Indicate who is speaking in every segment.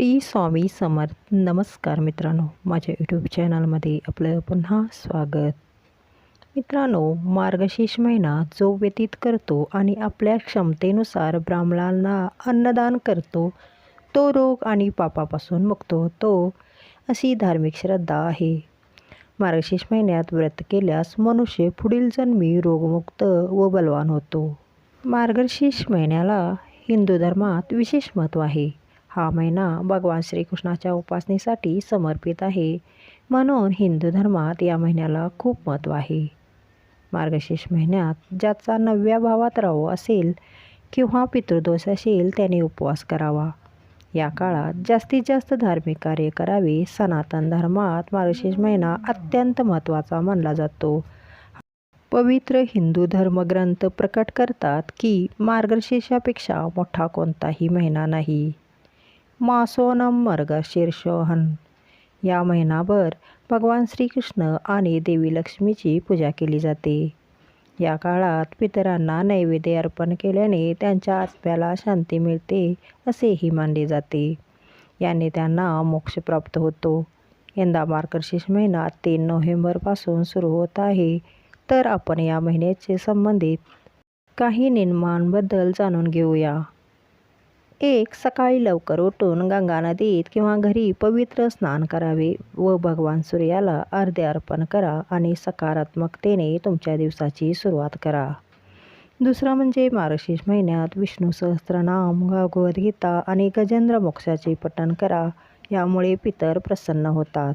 Speaker 1: श्री स्वामी समर्थ. नमस्कार मित्रांनो माझ्या यूट्यूब चॅनलमध्ये आपलं पुन्हा स्वागत. मित्रांनो मार्गशीर्ष महिना जो व्यतीत करतो आणि आपल्या क्षमतेनुसार ब्राह्मणांना अन्नदान करतो तो रोग आणि पापापासून मुक्त होतो अशी धार्मिक श्रद्धा आहे. मार्गशीर्ष महिन्यात व्रत केल्यास मनुष्य पुढील जन्मी रोगमुक्त व बलवान होतो. मार्गशीर्ष महिन्याला हिंदू धर्मात विशेष महत्त्व आहे. हा महिना भगवान श्रीकृष्णाच्या उपासनेसाठी समर्पित आहे. म्हणून हिंदू धर्मात या महिन्याला खूप महत्त्व आहे. मार्गशीर्ष महिन्यात ज्याचा नवव्या भावात राहू असेल किंवा पितृदोष असेल त्याने उपवास करावा. या काळात जास्तीत जास्त धार्मिक कार्य करावे सनातन धर्मात मार्गशीर्ष महिना अत्यंत महत्त्वाचा मानला जातो. पवित्र हिंदू धर्मग्रंथ प्रकट करतात की मार्गशीर्षापेक्षा मोठा कोणताही महिना नाही. मासोनम मार्गशीर्षोहन या महिनाभर भगवान श्रीकृष्ण आणि देवी लक्ष्मीची पूजा केली जाते. या काळात पितरांना नैवेद्य अर्पण केल्याने त्यांच्या आत्म्याला शांती मिळते असेही मानले जाते. याने त्यांना मोक्ष प्राप्त होतो. यंदा मार्गशीर्ष महिना तीन नोव्हेंबरपासून सुरू होत आहे. तर आपण या महिन्याचे संबंधित काही नियमांबद्दल जाणून घेऊया. एक सकाळी लवकर उठून गंगा नदीत किंवा घरी पवित्र स्नान करावे व भगवान सूर्याला अर्धे अर्पण करा आणि सकारात्मकतेने तुमच्या दिवसाची सुरुवात करा. दुसरं म्हणजे मार्गशीर्ष महिन्यात विष्णू सहस्त्रनाम भगवद्गीता आणि गजेंद्र मोक्षाचे पठण करा. यामुळे पितर प्रसन्न होतात.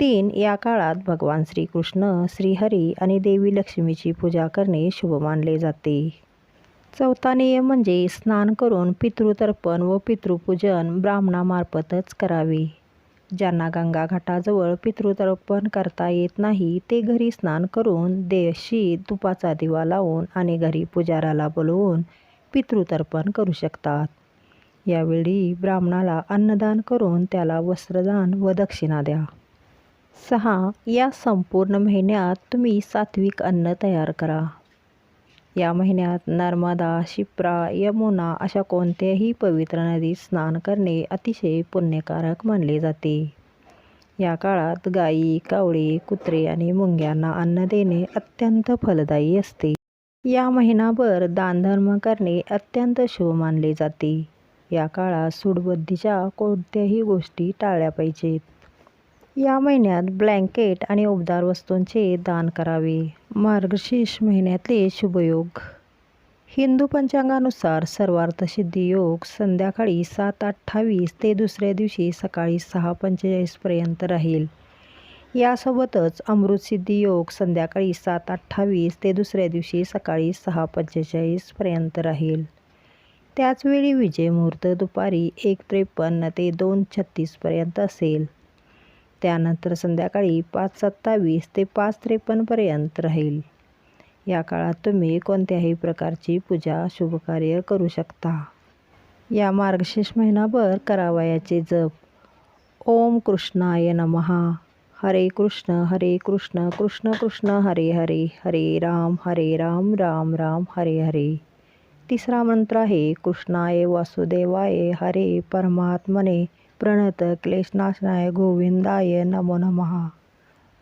Speaker 1: तीन या काळात भगवान श्रीकृष्ण श्रीहरी आणि देवी लक्ष्मीची पूजा करणे शुभ मानले जाते. चौथा नियम म्हणजे स्नान करून पितृतर्पण व पितृपूजन ब्राह्मणामार्फतच करावे. ज्यांना गंगा घाटाजवळ पितृतर्पण करता येत नाही ते घरी स्नान करून देशी तुपाचा दिवा लावून आणि घरी पुजाराला बोलवून पितृतर्पण करू शकतात. यावेळी ब्राह्मणाला अन्नदान करून त्याला वस्त्रदान व दक्षिणा द्या. सहा या संपूर्ण महिन्यात तुम्ही सात्विक अन्न तयार करा. या महिन्यात नर्मदा शिप्रा यमुना अशा कोणत्याही पवित्र नदीत स्नान करणे अतिशय पुण्यकारक मानले जाते. या काळात गायी कावळे कुत्रे आणि मुंग्यांना अन्न देणे अत्यंत फलदायी असते. या महिनाभर दानधर्म करणे अत्यंत शुभ मानले जाते. या काळात सूडबुद्धीच्या कोणत्याही गोष्टी टाळल्या पाहिजेत. या महिन्यात ब्लँकेट आणि उबदार वस्तूंचे दान करावे. मार्गशीर्ष महिन्यातले शुभयोग. हिंदू पंचांगानुसार सर्वार्थ सिद्धी योग संध्याकाळी सात अठ्ठावीस ते दुसऱ्या दिवशी सकाळी सहा पंचेचाळीसपर्यंत राहील. यासोबतच अमृतसिद्धी योग संध्याकाळी सात अठ्ठावीस ते दुसऱ्या दिवशी सकाळी सहा पंचेचाळीसपर्यंत राहील. त्याचवेळी विजय मुहूर्त दुपारी एक त्रेपन्न ते दोन छत्तीसपर्यंत असेल. त्यानंतर संध्याकाळी पाच सत्तावीस ते पाच त्रेपन्नपर्यंत राहील. या काळात तुम्ही कोणत्याही प्रकारची पूजा शुभकार्य करू शकता. या मार्गशीर्ष महिनाभर करावयाचे जप. ओम कृष्णाय नमहा हरे कृष्ण हरे कृष्ण कृष्ण कृष्ण हरे हरे हरे राम हरे राम राम राम हरे हरे. तिसरा मंत्र आहे कृष्णाय वासुदेवाय हरे परमात्मने. प्रणत क्लेशनाशनाय गोविंदाय नमो नमः.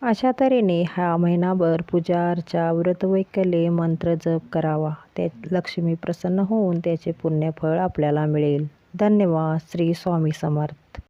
Speaker 1: अशा तऱ्हेने हा महिनाभर पूजा अर्चा व्रतवैकल्ये मंत्र जप करावा. त्या लक्ष्मी प्रसन्न होऊन त्याचे पुण्यफळ आपल्याला मिळेल. धन्यवाद. श्री स्वामी समर्थ.